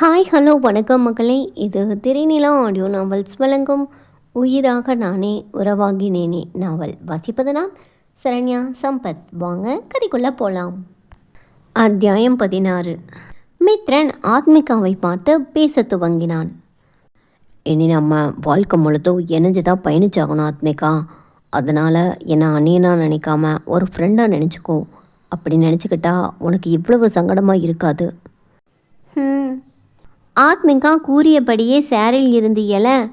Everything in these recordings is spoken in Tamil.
ஹாய் ஹலோ வணக்கம் மக்களே. இது திரைநிலா ஆடியோ நாவல்ஸ் வழங்கும் உயிராக நானே உறவாகினேனே நாவல் வாசிப்பது நான் சரண்யா. சம்பத். வாங்க கதைக்குள்ளே போகலாம் அத்தியாயம் பதினாறு. மித்ரன் ஆத்மிகாவை பார்த்து பேச துவங்கினான். இனி நம்ம வாழ்க்கை முழுதும் இணைஞ்சு தான் பயணிச்சாகணும் ஆத்மிகா. அதனால் என்னை அணியனாக நினைக்காம ஒரு ஃப்ரெண்டாக நினச்சிக்கோ. அப்படி நினச்சிக்கிட்டா உனக்கு இவ்வளவு சங்கடமாக இருக்காது. ம் ஆத்மிகா கூறியபடியே சேரில் இருந்து எழ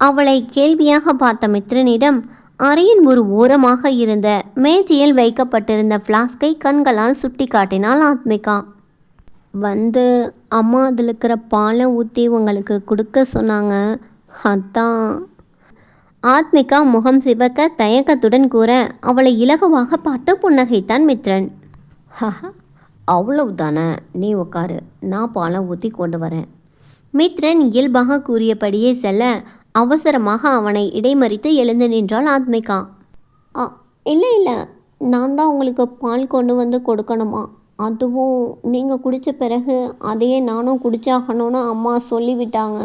அவளை கேள்வியாக பார்த்த மித்ரனிடம் அறையின் ஒரு ஓரமாக இருந்த மேஜையில் வைக்கப்பட்டிருந்த ஃப்ளாஸ்கை கண்களால் சுட்டி காட்டினாள் ஆத்மிகா. வந்து அம்மா அதில் இருக்கிற பாலை ஊற்றி உங்களுக்கு கொடுக்க சொன்னாங்க. அதான். ஆத்மிகா முகம் சிவக்க தயக்கத்துடன் கூற அவளை இலகுவாக பார்த்து புன்னகைத்தான் மித்ரன். ஹஹ அவ்வளவுதானே. நீ உட்காரு நான் பாலை ஊற்றி கொண்டு வரேன். மித்ரன் இயல்பாக கூறியபடியே செல்ல அவசரமாக அவனை இடைமறித்து எழுந்து நின்றாள் ஆத்மிகா. ஆ இல்லை இல்லை. நான் தான் உங்களுக்கு பால் கொண்டு வந்து கொடுக்கணுமா? அதுவும் நீங்கள் குடித்த பிறகு அதையே நானும் குடிச்சாகணும்னு அம்மா சொல்லிவிட்டாங்க.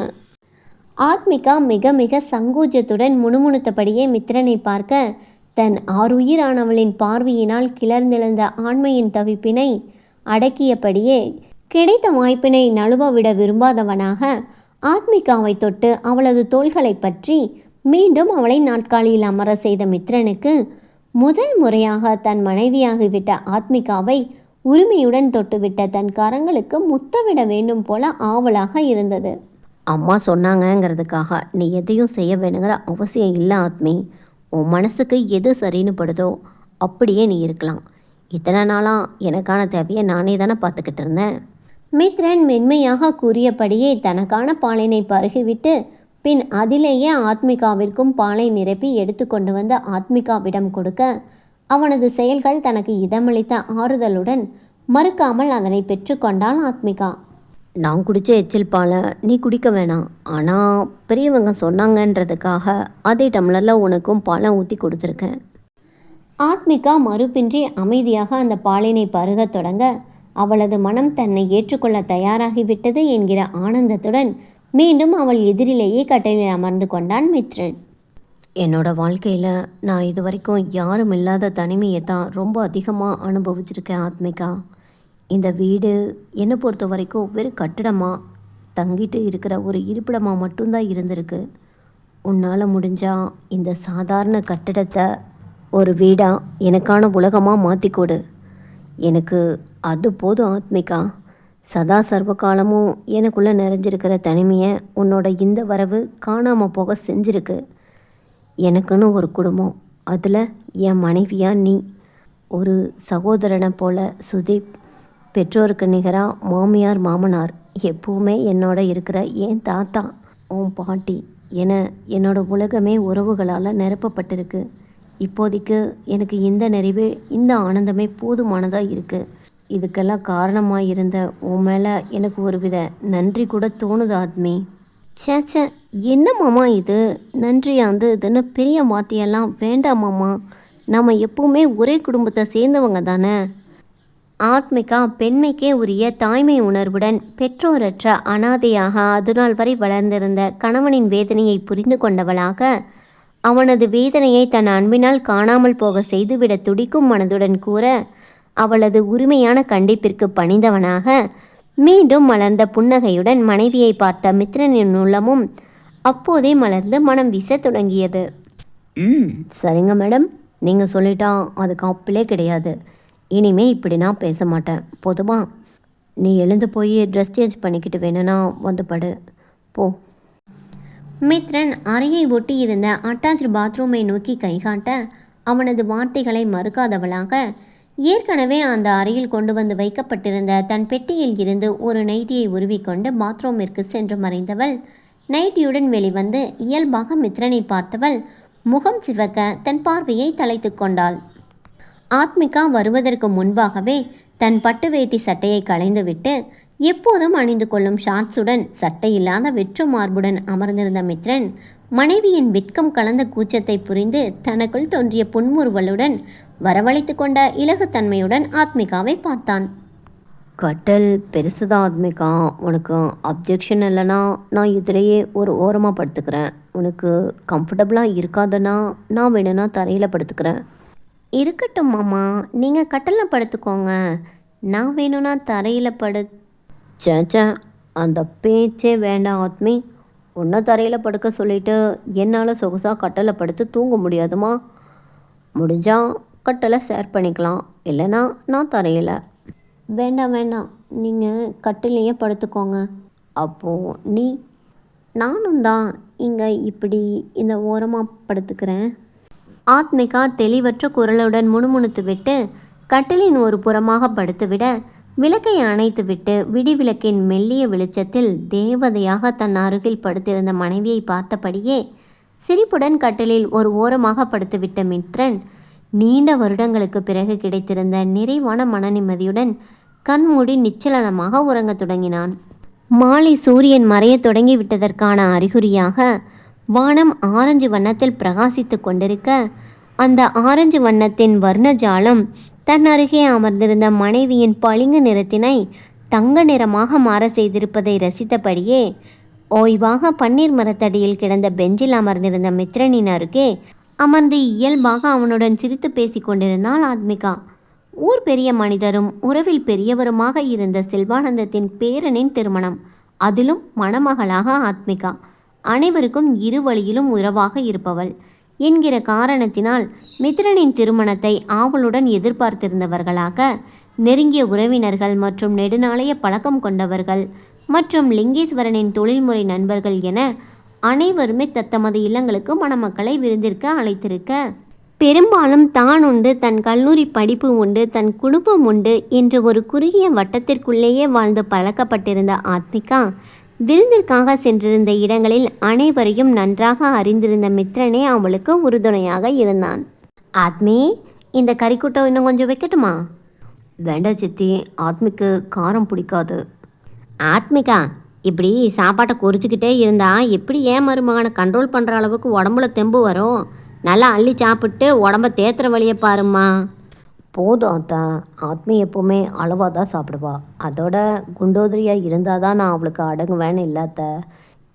ஆத்மிகா மிக மிக சங்கோஜத்துடன் முணுமுணுத்தபடியே மித்ரனை பார்க்க தன் ஆறுயிரானவளின் பார்வையினால் கிளர்ந்தெழுந்த ஆண்மையின் தவிப்பினை அடக்கியபடியே கிடைத்த வாய்ப்பினை நழுவ விட விரும்பாதவனாக ஆத்மிகாவை தொட்டு அவளது தோள்களை பற்றி மீண்டும் அவளை நாட்காலியில் அமர செய்த மித்ரனுக்கு முதல் முறையாக தன் மனைவியாகிவிட்ட ஆத்மிகாவை உரிமையுடன் தொட்டுவிட்ட தன் கரங்களுக்கு முத்தவிட வேண்டும் போல ஆவலாக இருந்தது. அம்மா சொன்னாங்கங்கிறதுக்காக நீ எதையும் செய்ய வேணுங்கிற அவசியம் இல்லை ஆத்மி. உன் மனசுக்கு எது சரின்னு படுதோ அப்படியே நீ இருக்கலாம். இத்தனை நாளாக எனக்கான தேவையை நானே தானே பார்த்துக்கிட்டு இருந்தேன். மித்ரன் மென்மையாக கூறியபடியே தனக்கான பாலினை பருகிவிட்டு பின் அதிலேயே ஆத்மிகாவிற்கும் பாலை நிரப்பி எடுத்து கொண்டு வந்து ஆத்மிகாவிடம் கொடுக்க அவனது செயல்கள் தனக்கு இதமளித்த ஆறுதலுடன் மறுக்காமல் அதனை பெற்றுக்கொண்டாள் ஆத்மிகா. நான் குடித்த எச்சில் பாலை நீ குடிக்க வேணாம். ஆனால் பெரியவங்க சொன்னாங்கன்றதுக்காக அதே டம்ளரில் உனக்கும் பாலை ஊற்றி கொடுத்துருக்கேன். ஆத்மிகா மறுப்பின்றி அமைதியாக அந்த பாலினை பருகத் தொடங்க அவளது மனம் தன்னை ஏற்றுக்கொள்ள தயாராகிவிட்டது என்கிற ஆனந்தத்துடன் மீண்டும் அவள் எதிரிலேயே கட்டையில் அமர்ந்து கொண்டான் மித்ரன். என்னோட வாழ்க்கையில் நான் இது வரைக்கும் யாரும் இல்லாத தனிமையை தான் ரொம்ப அதிகமாக அனுபவிச்சிருக்கேன் ஆத்மிகா. இந்த வீடு என்னை பொறுத்த வரைக்கும் வெறும் கட்டிடமாக தங்கிட்டு இருக்கிற ஒரு இருப்பிடமாக மட்டும்தான் இருந்திருக்கு. உன்னால் முடிஞ்சா இந்த சாதாரண கட்டிடத்தை ஒரு வீடாக எனக்கான உலகமாக மாற்றி கொடு. எனக்கு அது போதும் ஆத்மிகா. சதா சர்வ காலமும் எனக்குள்ளே நிறைஞ்சிருக்கிற தனிமையை உன்னோட இந்த வரவு காணாமல் போக செஞ்சிருக்கு. எனக்குன்னு ஒரு குடும்பம். அதில் என் மனைவியா நீ. ஒரு சகோதரனை போல சுதீப். பெற்றோருக்கு நிகராக மாமியார் மாமனார். எப்பவுமே என்னோட இருக்கிற என் தாத்தா உன் பாட்டி என என்னோட உலகமே உறவுகளால் நிரப்பப்பட்டிருக்கு. இப்போதைக்கு எனக்கு இந்த நிறைவே இந்த ஆனந்தமே போதுமானதாக இருக்குது இதுக்கெல்லாம் காரணமாக இருந்த உன் மேலே எனக்கு ஒரு வித நன்றி கூட தோணுது ஆத்மி. ச்சே ச்சே என்ன மாமா இது? நன்றியாந்து இதுன்னு பெரிய மாத்தியெல்லாம் வேண்டாம் மாமா. நாம் எப்பவுமே ஒரே குடும்பத்தை சேர்ந்தவங்க தானே. ஆத்மிகா பெண்மைக்கே உரிய தாய்மை உணர்வுடன் பெற்றோரற்ற அனாதையாக அதுநாள் வரை வளர்ந்திருந்த கணவனின் வேதனையை புரிந்து கொண்டவளாக அவனது வேதனையை தன் அன்பினால் காணாமல் போக செய்துவிட துடிக்கும் மனதுடன் கூற அவளது உரிமையான கண்டிப்பிற்கு பணிந்தவனாக மீண்டும் மலர்ந்த புன்னகையுடன் மனைவியை பார்த்த மித்ரனின் உள்ளமும் அப்போதே மலர்ந்து மனம் வீசத் தொடங்கியது. ம். சரிங்க மேடம். நீங்கள் சொல்லிட்டா அதுக்கு அப்பிலே கிடையாது. இனிமே இப்படி நான் பேச மாட்டேன். போதுமா நீ எழுந்து போய் ட்ரெஸ் சேஞ்ச் பண்ணிக்கிட்டு வேணும்னா வந்து படு. போ. மித்ரன் அறையை ஒட்டி இருந்த அட்டாச் பாத்ரூமை நோக்கி கைகாட்ட அவனது வார்த்தைகளை மறுக்காதவளாக ஏற்கனவே அந்த அறையில் கொண்டு வந்து வைக்கப்பட்டிருந்த தன் பெட்டியில் இருந்து ஒரு நைட்டியை உருவிக்கொண்டு பாத்ரூமிற்கு சென்று மறைந்தவள். நைட்டியுடன் வெளிவந்து இயல்பாக மித்ரனை பார்த்தவள் முகம் சிவக்க தன் பார்வையை தலைத்து கொண்டாள். ஆத்மிகா வருவதற்கு முன்பாகவே தன் பட்டு வேட்டி சட்டையை களைந்துவிட்டு எப்போதும் அணிந்து கொள்ளும் ஷார்ட்ஸுடன் சட்டையில்லாத வெற்று மார்புடன் அமர்ந்திருந்த மித்ரன் மனைவியின் வெட்கம் கலந்த கூச்சத்தை புரிந்து தனக்குள் தோன்றிய புன்முறுவலுடன் வரவழைத்து கொண்ட இலகுத்தன்மையுடன் ஆத்மிகாவை பார்த்தான். கட்டல் பெருசுதான் ஆத்மிகா உனக்கு அப்ஜெக்ஷன் இல்லைனா நான் இதுலேயே ஒரு ஓரமாக படுத்துக்கிறேன். உனக்கு கம்ஃபர்டபுளாக இருக்காதுன்னா நான் வேணும்னா தரையில் படுத்துக்கிறேன். இருக்கட்டும் மாமா நீங்கள் கட்டலில் படுத்துக்கோங்க. நான் வேணும்னா தரையில் படு சேச்சே அந்த பேச்சே வேண்டாம் ஆத்மி. உன்னை தரையில் படுக்க சொல்லிட்டு என்னால் சொகுசாக கட்டளை படுத்து தூங்க முடியாதுமா? முடிஞ்சால் கட்டளை ஷேர் பண்ணிக்கலாம். இல்லைன்னா நான் தரையில். வேண்டாம் வேண்டாம். நீங்கள் கட்டிலேயே படுத்துக்கோங்க. அப்போது நீ நானும் தான் இங்கே இப்படி இந்த ஓரமாக படுத்துக்கிறேன். ஆத்மிகா தெளிவற்ற குரலுடன் முணுமுணுத்து விட்டு கட்டிலின் ஒரு புறமாக படுத்துவிட விளக்கை அணைத்துவிட்டு விடிவிளக்கின் மெல்லிய வெளிச்சத்தில் தேவதையாக தன் அருகில் படுத்திருந்த மனைவியை பார்த்தபடியே சிரிப்புடன் கட்டிலில் ஒரு ஓரமாக படுத்துவிட்ட மித்ரன் நீண்ட வருடங்களுக்கு பிறகு கிடைத்திருந்த நிறைவான மனநிம்மதியுடன் கண்மூடி நிச்சலனமாக உறங்கத் தொடங்கினான். மாலை சூரியன் மறையத் தொடங்கி விட்டதற்கான அறிகுறியாக வானம் ஆரஞ்சு வண்ணத்தில் பிரகாசித்து கொண்டிருக்க அந்த ஆரஞ்சு வண்ணத்தின் வர்ணஜாலம் தன் அருகே அமர்ந்திருந்த மனைவியின் பளிங்கு நிறத்தினை தங்க நிறமாக மாற செய்திருப்பதை ரசித்தபடியே ஓய்வாக பன்னீர் மரத்தடியில் கிடந்த பெஞ்சில் அமர்ந்திருந்த மித்ரனின் அருகே அமர்ந்து இயல்பாக அவனுடன் சிரித்து பேசிக் கொண்டிருந்தாள் ஆத்மிகா. ஊர் பெரிய மனிதரும் உறவில் பெரியவருமாக இருந்த செல்வானந்தத்தின் பேரனின் திருமணம். அதிலும் மணமகளாக ஆத்மிகா. அனைவருக்கும் இரு வழியிலும் உறவாக இருப்பவள். என்கிற காரணத்தினால் மித்ரனின் திருமணத்தை ஆவலுடன் எதிர்பார்த்திருந்தவர்களாக நெருங்கிய உறவினர்கள் மற்றும் நெடுநாளைய பழக்கம் கொண்டவர்கள் மற்றும் லிங்கேஸ்வரனின் தொழில்முறை நண்பர்கள் என அனைவருமே தத்தமது இல்லங்களுக்கு மணமக்களை விருந்திற்கு அழைத்திருக்க பெரும்பாலும் தான் உண்டு தன் கல்லூரி படிப்பு உண்டு தன் குடும்பம் உண்டு என்ற ஒரு குறுகிய வட்டத்திற்குள்ளேயே வாழ்ந்து பழக்கப்பட்டிருந்த ஆத்மிகா விருந்திற்காக சென்றிருந்த இடங்களில் அனைவரையும் நன்றாக அறிந்திருந்த மித்ரனே அவளுக்கு உறுதுணையாக இருந்தான். ஆத்மி இந்த கறிக்கூட்டம் இன்னும் கொஞ்சம் வைக்கட்டுமா? வேண்டாம் சித்தி ஆத்மிக்கு காரம் பிடிக்காது. ஆத்மிகா இப்படி சாப்பாட்டை குறிச்சிக்கிட்டே இருந்தா எப்படி ஏன் மருமகனை கண்ட்ரோல் பண்ணுற அளவுக்கு உடம்புல தெம்பு வரும்? நல்லா அள்ளி சாப்பிட்டு உடம்ப தேத்துற வழியை பாரும்மா. போதும் அத்தா. ஆத்மி எப்போவுமே அளவாக தான் சாப்பிடுவா. அதோட குண்டோதரியாக இருந்தால் தான் நான் அவளுக்கு அடங்குவேன்னு இல்லாத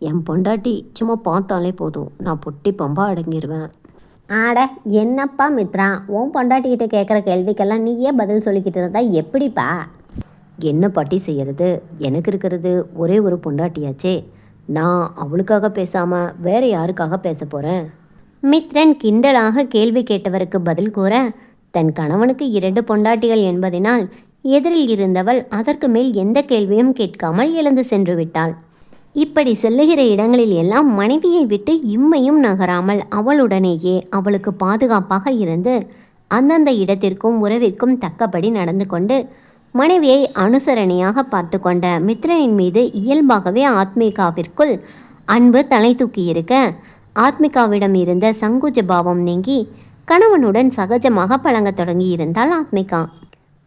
என் பொண்டாட்டி சும்மா பார்த்தாலே போதும். நான் பொட்டி பம்பா அடங்கிடுவேன் ஆட என்னப்பா மித்ரா? உன் பொண்டாட்டிக்கிட்ட கேட்குற கேள்விக்கெல்லாம் நீயே பதில் சொல்லிக்கிட்டு இருந்தா எப்படிப்பா? என்ன பாட்டி செய்யறது? எனக்கு இருக்கிறது ஒரே ஒரு பொண்டாட்டியாச்சே. நான் அவளுக்காக பேசாமல் வேற யாருக்காக பேச போகிறேன் மித்ரன் கிண்டலாக கேள்வி கேட்டவருக்கு பதில் கூற தன் கணவனுக்கு இரண்டு பொண்டாட்டிகள் என்பதினால் எதிரில் இருந்தவள் அதற்கு மேல் எந்த கேள்வியும் கேட்காமல் எழுந்து சென்று விட்டாள். இப்படி செல்லுகிற இடங்களில் எல்லாம் மனைவியை விட்டு இம்மையும் நகராமல் அவளுடனேயே அவளுக்கு பாதுகாப்பாக இருந்து அந்தந்த இடத்திற்கும் உறவிற்கும் தக்கபடி நடந்து கொண்டு மனைவியை அனுசரணையாக பார்த்து கொண்ட மித்ரனின் மீது இயல்பாகவே ஆத்மிகாவிற்குள் அன்பு தலை தூக்கியிருக்க ஆத்மிகாவிடம் இருந்த சங்குஜ பாவம் நீங்கி கணவனுடன் சகஜமாக பழங்கத் தொடங்கியிருந்தாள் ஆத்மிகா.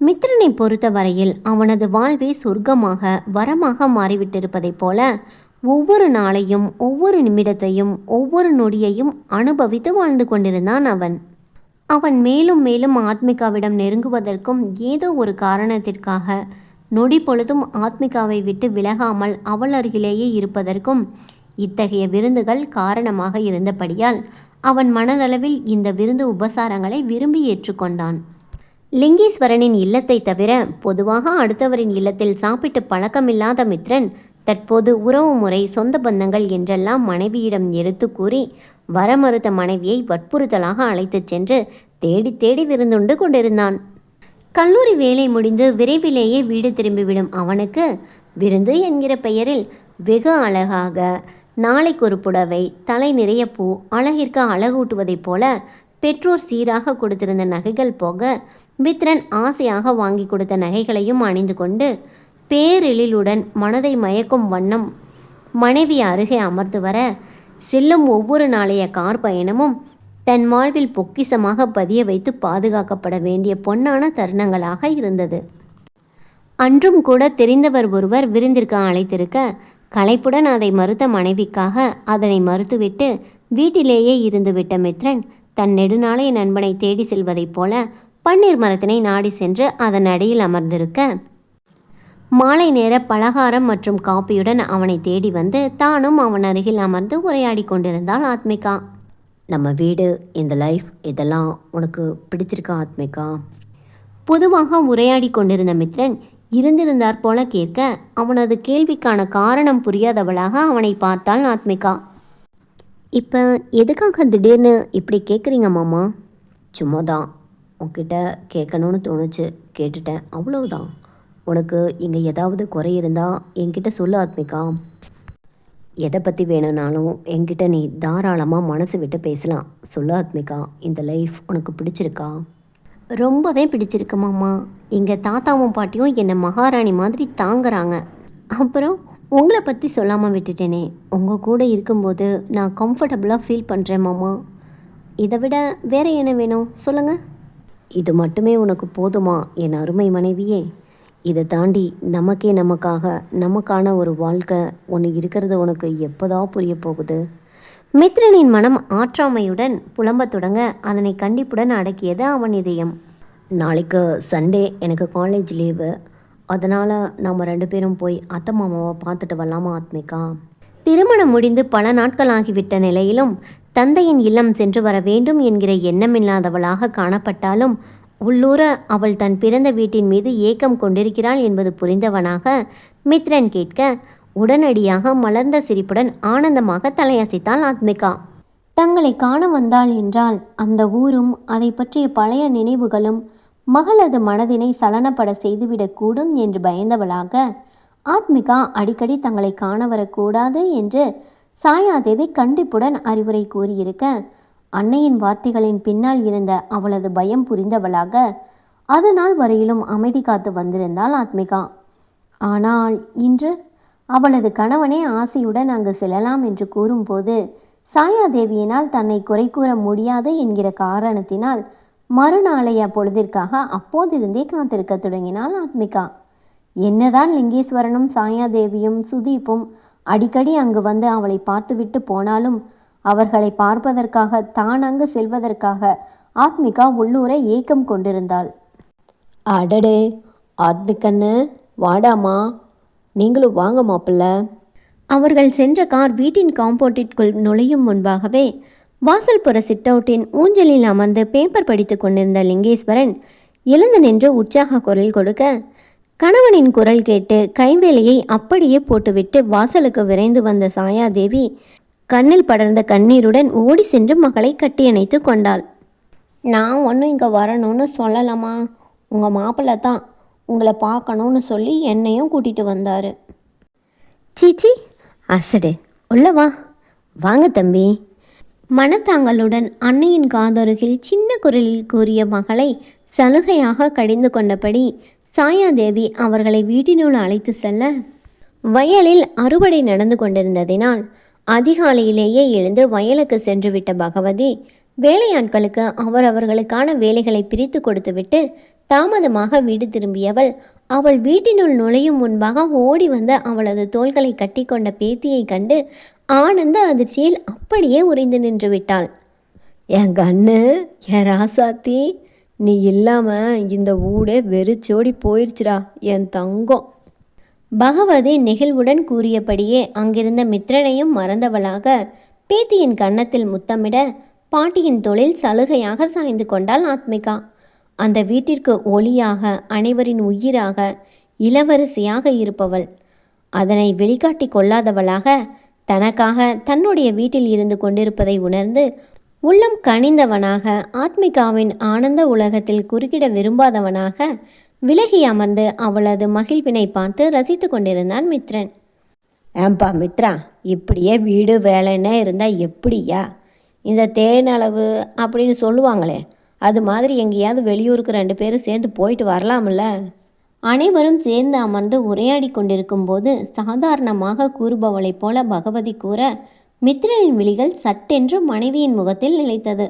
மித்ரனை பொறுத்தவரையில் அவனது வாழ்வே சொர்க்கமாக வரமாக மாறிவிட்டிருப்பதைப் போல ஒவ்வொரு நாளையும் ஒவ்வொரு நிமிடத்தையும் ஒவ்வொரு நொடியையும் அனுபவித்து வாழ்ந்து கொண்டிருந்தான் அவன். அவன் மேலும் மேலும் ஆத்மிகாவிடம் நெருங்குவதற்கும் ஏதோ ஒரு காரணத்திற்காக நொடி பொழுதும் ஆத்மிகாவை விட்டு விலகாமல் அவள் அருகிலேயே இருப்பதற்கும் இத்தகைய விருந்துகள் காரணமாக இருந்தபடியால் அவன் மனதளவில் இந்த விருந்து உபசாரங்களை விரும்பி ஏற்றுக்கொண்டான். லிங்கேஸ்வரனின் இல்லத்தை தவிர பொதுவாக அடுத்தவரின் இல்லத்தில் சாப்பிட்டு பழக்கமில்லாத மித்ரன் தற்போது உறவு முறை சொந்த பந்தங்கள் என்றெல்லாம் மனைவியிடம் எடுத்து கூறி வர மறுத்த மனைவியை வற்புறுத்தலாக அழைத்துச் சென்று தேடி தேடி விருந்துண்டு கொண்டிருந்தான். கல்லூரி வேலை முடிந்து விரைவிலேயே வீடு திரும்பிவிடும் அவனுக்கு விருந்து என்கிற பெயரில் வெகு அழகாக நாளைக்கு ஒரு புடவை தலை நிறைய பூ அழகிற்கு அழகூட்டுவதைப் போல பெற்றோர் சீராக கொடுத்திருந்த நகைகள் போக மித்ரன் ஆசையாக வாங்கி கொடுத்த நகைகளையும் அணிந்து கொண்டு பேரெழிலுடன் மனதை மயக்கும் வண்ணம் மனைவி அருகே அமர்ந்து வர செல்லும் ஒவ்வொரு நாளைய கார் பயணமும் தன் வாழ்வில் பொக்கிசமாக பதிய வைத்து பாதுகாக்கப்பட வேண்டிய பொன்னான தருணங்களாக இருந்தது. அன்றும் கூட தெரிந்தவர் ஒருவர் விருந்திற்கு அழைத்திருக்க களைப்புடன் அதை மறுத்த மனைவிக்காக அதனை மறுத்துவிட்டு வீட்டிலேயே இருந்துவிட்ட மித்ரன் தன் நெடுநாளைய நண்பனை தேடி செல்வதைப் போல பன்னீர் மரத்தினை நாடி சென்று அதன் அடியில் அமர்ந்திருக்க மாலை நேர பலகாரம் மற்றும் காப்பியுடன் அவனை தேடி வந்து தானும் அவன் அருகில் அமர்ந்து உரையாடி கொண்டிருந்தாள் ஆத்மிகா. நம்ம வீடு இந்த லைஃப் இதெல்லாம் உனக்கு பிடிச்சிருக்கா ஆத்மிகா? பொதுவாக உரையாடி கொண்டிருந்த மித்ரன் இருந்திருந்தார் போல கேட்க அவனது கேள்விக்கான காரணம் புரியாதவளாக அவனை பார்த்தாள் ஆத்மிகா. இப்போ எதுக்காக திடீர்னு இப்படி கேட்குறீங்க மாமா? சும்மா தான் உன்கிட்ட கேட்கணும்னு தோணுச்சு. கேட்டுட்டேன். அவ்வளவுதான். உனக்கு இங்கே ஏதாவது குறை இருந்தால் என்கிட்ட சொல்லு ஆத்மிகா. எதை பற்றி வேணும்னாலும் என்கிட்ட நீ தாராளமாக மனசு விட்டு பேசலாம். சொல்லு ஆத்மிகா. இந்த லைஃப் உனக்கு பிடிச்சிருக்கா? ரொம்பவே பிடிச்சிருக்கு மாமா. எங்கள் தாத்தாவும் பாட்டியும் என்னை மகாராணி மாதிரி தாங்குறாங்க. அப்புறம் உங்களை பற்றி சொல்லாமல் விட்டுட்டேனே. உங்கள் கூட இருக்கும்போது நான் கம்ஃபர்டபுளாக ஃபீல் பண்ணுறேன் மாமா. இதை விட வேறு என்ன வேணும்? சொல்லுங்கள் இது மட்டுமே உனக்கு போதுமா என் அருமை மனைவியே? இதை தாண்டி நமக்கே நமக்காக நமக்கான ஒரு வாழ்க்கை ஒன்று இருக்கிறது உனக்கு எப்போதா புரிய போகுது? மித்ரனின் மனம் ஆற்றாமையுடன் புலம்பத் தொடங்க அதனை கண்டிப்புடன் அடக்கியது அவன் இதயம். நாளைக்கு சண்டே எனக்கு காலேஜ் லீவு அதனால் நாம் ரெண்டு பேரும் போய் அத்தை மாமாவை பார்த்துட்டு வரலாமா ஆத்மிகா? திருமணம் முடிந்து பல நாட்கள் ஆகிவிட்ட நிலையிலும் தந்தையின் இல்லம் சென்று வர வேண்டும் என்கிற எண்ணமில்லாதவளாக காணப்பட்டாலும் உள்ளூர அவள் தன் பிறந்த வீட்டின் மீது ஏக்கம் கொண்டிருக்கிறாள் என்பது புரிந்தவனாக மித்ரன் கேட்க உடனடியாக மலர்ந்த சிரிப்புடன் ஆனந்தமாக தலையசைத்தாள் ஆத்மிகா. தங்களை காண வந்தாள் என்றால் அந்த ஊரும் அதை பற்றிய பழைய நினைவுகளும் மகளது மனதினை சலனப்பட செய்துவிடக்கூடும் என்று பயந்தவளாக ஆத்மிகா அடிக்கடி தங்களை காண வரக்கூடாது என்று சாயாதேவி கண்டிப்புடன் அறிவுரை கூறியிருக்க அன்னையின் வார்த்தைகளின் பின்னால் இருந்த அவளது பயம் புரிந்தவளாக அது நாள் வரையிலும் அமைதி காத்து வந்திருந்தாள் ஆத்மிகா. ஆனால் இன்று அவளது கணவனே ஆசையுடன் அங்கு செல்லலாம் என்று கூறும்போது சாயாதேவியினால் தன்னை குறை கூற முடியாது என்கிற காரணத்தினால் மறுநாளைய பொழுதிற்காக அப்போதிருந்தே காத்திருக்க தொடங்கினாள் ஆத்மிகா. என்னதான் லிங்கேஸ்வரனும் சாயாதேவியும் சுதீப்பும் அடிக்கடி அங்கு வந்து அவளை பார்த்துவிட்டு போனாலும் அவர்களை பார்ப்பதற்காக தான் அங்கு செல்வதற்காக ஆத்மிகா உள்ளூர ஏக்கம் கொண்டிருந்தாள். அடடே! ஆத்மிகன்னு வாடாமா? நீங்களும் வாங்க மாப்பிள்ள. அவர்கள் சென்ற கார் வீட்டின் காம்பவுண்டிற்குள் நுழையும் முன்பாகவே வாசல் புற சிட்டவுட்டின் ஊஞ்சலில் அமர்ந்து பேப்பர் படித்து கொண்டிருந்த லிங்கேஸ்வரன் எழுந்து நின்று உற்சாக குரல் கொடுக்க கணவனின் குரல் கேட்டு கைவேலையை அப்படியே போட்டுவிட்டு வாசலுக்கு விரைந்து வந்த சாயாதேவி கண்ணில் படர்ந்த கண்ணீருடன் ஓடி சென்று மகளை கட்டியணைத்து கொண்டாள். நான் ஒன்றும் இங்கே வரணும்னு சொல்லலாமா உங்கள் மாப்பிள்ளை தான். உங்களை பார்க்கணும்னு சொல்லி என்னையும் கூட்டிகிட்டு வந்தார். சீச்சி அசடு. உள்ள வா. வாங்க தம்பி. மனத்தாங்களுடன் அன்னையின் காதருகில் சின்ன குரலில் கூறிய மகளை சலுகையாக கடிந்து கொண்டபடி சாயாதேவி அவர்களை வீட்டினுள் அழைத்து செல்ல வயலில் அறுவடை நடந்து கொண்டிருந்ததினால் அதிகாலையிலேயே எழுந்து வயலுக்கு சென்றுவிட்ட பகவதி வேலையாட்களுக்கு அவரவர்களுக்கான வேலைகளை பிரித்து கொடுத்துவிட்டு தாமதமாக வீடு திரும்பியவள். அவள் வீட்டினுள் நுழையும் முன்பாக ஓடி வந்த அவளது தோள்களை கட்டிக்கொண்ட பேத்தியை கண்டு ஆனந்த அதிர்ச்சியில் அப்படியே உறைந்து நின்று விட்டாள். என் கண்ணு என் ராசாத்தி நீ இல்லாமல் இந்த ஊடே வெறிச்சோடி போயிடுச்சுடா என் தங்கம். பகவதி நெகிழ்வுடன் கூறியபடியே அங்கிருந்த மித்திரனையும் மறந்தவளாக பேத்தியின் கன்னத்தில் முத்தமிட பாட்டியின் தொழில் சலுகையாக சாய்ந்து கொண்டாள் ஆத்மிகா. அந்த வீட்டிற்கு ஒளியாக அனைவரின் உயிராக இளவரசியாக இருப்பவள். அதனை வெளிக்காட்டி கொள்ளாதவளாக தனக்காக தன்னுடைய வீட்டில் இருந்து கொண்டிருப்பதை உணர்ந்து உள்ளம் கனிந்தவனாக ஆத்மிகாவின் ஆனந்த உலகத்தில் குறுக்கிட விரும்பாதவனாக விலகி அமர்ந்து அவளது மகிழ்வினை பார்த்து ரசித்து கொண்டிருந்தான் மித்ரன். ஏம்பா மித்ரா இப்படியே வீடு வேலைன்னா இருந்தால் எப்படியா இந்த தேனளவு அப்படின்னு சொல்லுவாங்களே அது மாதிரி எங்கேயாவது வெளியூருக்கு ரெண்டு பேரும் சேர்ந்து போயிட்டு வரலாம்ல? அனைவரும் சேர்ந்து அமர்ந்து உரையாடி கொண்டிருக்கும் போது சாதாரணமாக கூறுபவளைப் போல பகவதி கூற மித்திரனின் விழிகள் சட்டென்று மனைவியின் முகத்தில் நிலைத்தது.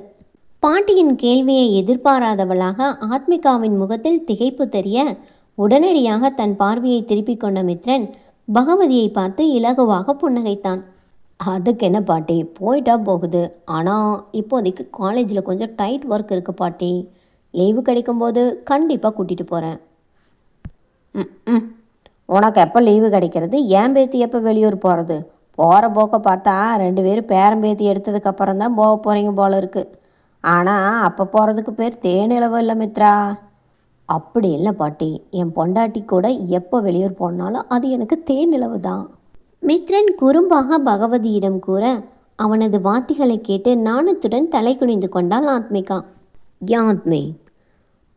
பாட்டியின் கேள்வியை எதிர்பாராதவளாக ஆத்மிகாவின் முகத்தில் திகைப்பு தெரிய உடனடியாக தன் பார்வையை திருப்பிக் கொண்ட மித்ரன் பகவதியை பார்த்து இலகுவாக புன்னகைத்தான். அதுக்கு என்ன பாட்டி? போயிட்டா போகுது. ஆனால் இப்போதைக்கு காலேஜில் கொஞ்சம் டைட் ஒர்க் இருக்குது பாட்டி. லீவு கிடைக்கும்போது கண்டிப்பாக கூட்டிகிட்டு போகிறேன் ம் ம் உனக்கு எப்போ லீவு கிடைக்கிறது? ஏன் பேத்தி எப்போ வெளியூர் போகிறது போகிற போக்க பார்த்தா ரெண்டு பேரும் பேரம்பேத்தி எடுத்ததுக்கப்புறம் தான் போக போகிறீங்க போல இருக்குது ஆனால் அப்போ போகிறதுக்கு பேர் தேனிலவு இல்லை மித்ரா? அப்படி இல்லை பாட்டி. என் பொண்டாட்டி கூட எப்போ வெளியூர் போனாலும் அது எனக்கு தேனிலவு தான். மித்ரன் குறும்பாக பகவதியிடம் கூற அவனது வார்த்தைகளை கேட்டு நாணத்துடன் தலை குனிந்து கொண்டாள் ஆத்மிகா. யாத்மே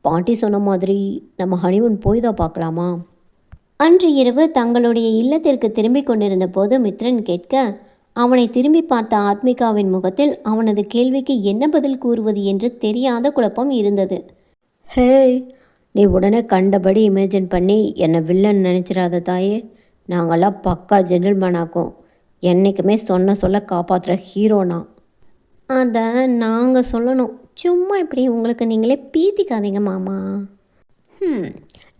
பாட்டி சொன்ன மாதிரி நம்ம ஹனிமூன் போய் தான் பார்க்கலாமா? அன்று இரவு தங்களுடைய இல்லத்திற்கு திரும்பிக் கொண்டிருந்த போது மித்ரன் கேட்க அவனை திரும்பி பார்த்த ஆத்மிகாவின் முகத்தில் அவனது கேள்விக்கு என்ன பதில் கூறுவது என்று தெரியாத குழப்பம் இருந்தது. ஹேய் நீ உடனே கண்டபடி இமேஜின் பண்ணி என்னை வில்லன் நினச்சிடாத தாயே. நாங்கள்லாம் பக்கா ஜென்டில்மேனாக்கும் என்றைக்குமே சொன்ன சொல்ல காப்பாற்றுற ஹீரோனா அதை நாங்கள் சொல்லணும். சும்மா இப்படி உங்களுக்கு நீங்களே பீத்திக்காதீங்க மாமா. ம்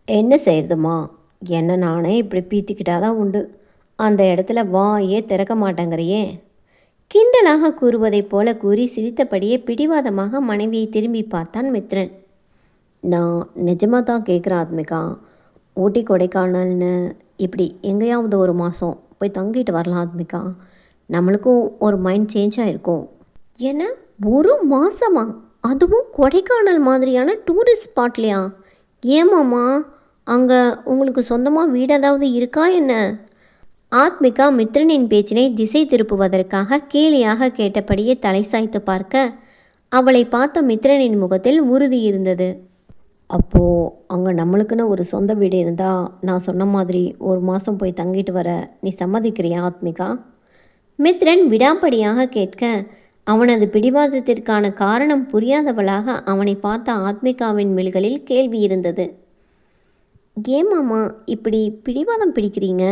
என்ன செய்யறதுமா? என்ன நானே இப்படி பீத்திக்கிட்டாதான் உண்டு. அந்த இடத்துல வாயே திறக்க மாட்டேங்கிறியே. கிண்டலாக கூறுவதைப் போல கூறி சிரித்தபடியே பிடிவாதமாக மனைவியை திரும்பி பார்த்தான் மித்ரன். நான் நிஜமாக தான் கேட்குறேன் ஆத்மிகா. ஊட்டி கொடைக்கானல்னு இப்படி எங்கேயாவது ஒரு மாதம் போய் தங்கிட்டு வரலாம் ஆத்மிகா நம்மளுக்கும் ஒரு மைண்ட் சேஞ்ச் ஆகிருக்கும் ஏன்னா ஒரு மாதமா அதுவும் கொடைக்கானல் மாதிரியான டூரிஸ்ட் ஸ்பாட்லையா ஏமாம்மா அங்கே உங்களுக்கு சொந்தமாக வீடு ஏதாவது இருக்கா என்ன? ஆத்மிகா மித்ரனின் பேச்சினை திசை திருப்புவதற்காக கேலியாக கேட்டபடியே தலை சாய்த்து பார்க்க அவளை பார்த்த மித்ரனின் முகத்தில் உறுதி இருந்தது. அப்போது அங்கே நம்மளுக்குன்னு ஒரு சொந்த வீடு இருந்தால் நான் சொன்ன மாதிரி ஒரு மாதம் போய் தங்கிட்டு வர நீ சம்மதிக்கிறியா ஆத்மிகா? மித்ரன் விடாப்படியாக கேட்க அவனது பிடிவாதத்திற்கான காரணம் புரியாதவளாக அவனை பார்த்த ஆத்மிகாவின் மெல்களில் கேள்வி இருந்தது. ஏமாமா இப்படி பிடிவாதம் பிடிக்கிறீங்க?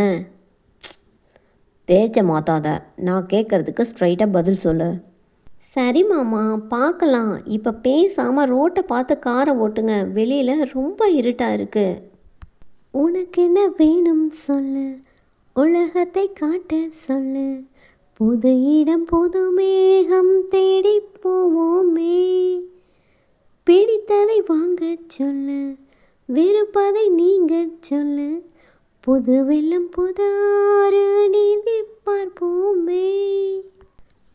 பேச்சை மாத்தாத. நான் கேட்குறதுக்கு ஸ்ட்ரைட்டாக பதில் சொல்லு. சரி மாமா பார்க்கலாம். இப்போ பேசாமல் ரோட்டை பார்த்து காரை ஓட்டுங்க. வெளியில் ரொம்ப இருட்டாக இருக்குது உனக்கு என்ன வேணும் சொல்லு. உலகத்தை காட்ட சொல்லு. புது இடம் புது மேகம் தேடி போவோமே. பிடித்ததை வாங்க சொல்லு. விருப்பதை நீங்க சொல்லு. புது வெள்ளம் புதாறு நீந்தி பார்ப்போமே.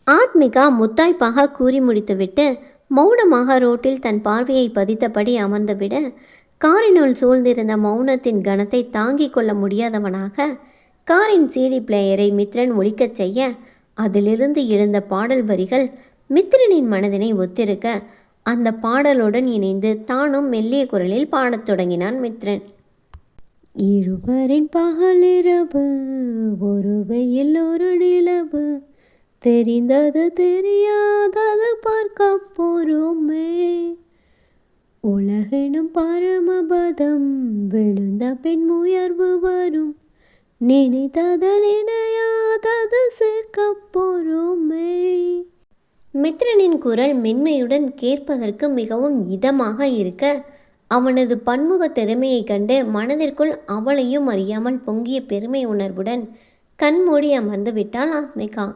ஆத்மிகா முத்தாய்ப்பாக கூறி முடித்துவிட்டு மௌனமாக ரோட்டில் தன் பார்வையை பதித்தபடி அமர்ந்துவிட காரினுள் சூழ்ந்திருந்த மௌனத்தின் கணத்தை தாங்கிக் கொள்ள முடியாதவனாக காரின் சிடி பிளேயரை மித்ரன் ஒழிக்கச் செய்ய அதிலிருந்து எழுந்த பாடல் வரிகள் மித்ரனின் மனதினை ஒத்திருக்க அந்த பாடலுடன் இணைந்து தானும் மெல்லிய குரலில் பாடத் தொடங்கினான் மித்ரன். இருவரின் பகலிரவு ஒரு வெயில் ஒரு நிலவு தெரிந்தது தெரியாதது பார்க்க போறோமே. உலகெனும் பரமபதம் விழுந்த பின் உயர்வு வரும். நினைத்தது நினையாதது சேர்க்க போறோமே. மித்ரனின் குரல் மென்மையுடன் கேட்பதற்கு மிகவும் இதமாக இருக்க அவனது பன்முக திறமையைக் கண்டு மனதிற்குள் அவளையும் அறியாமல் பொங்கிய பெருமை உணர்வுடன் கண்மூடி அமர்ந்து விட்டாள் ஆத்மிகா.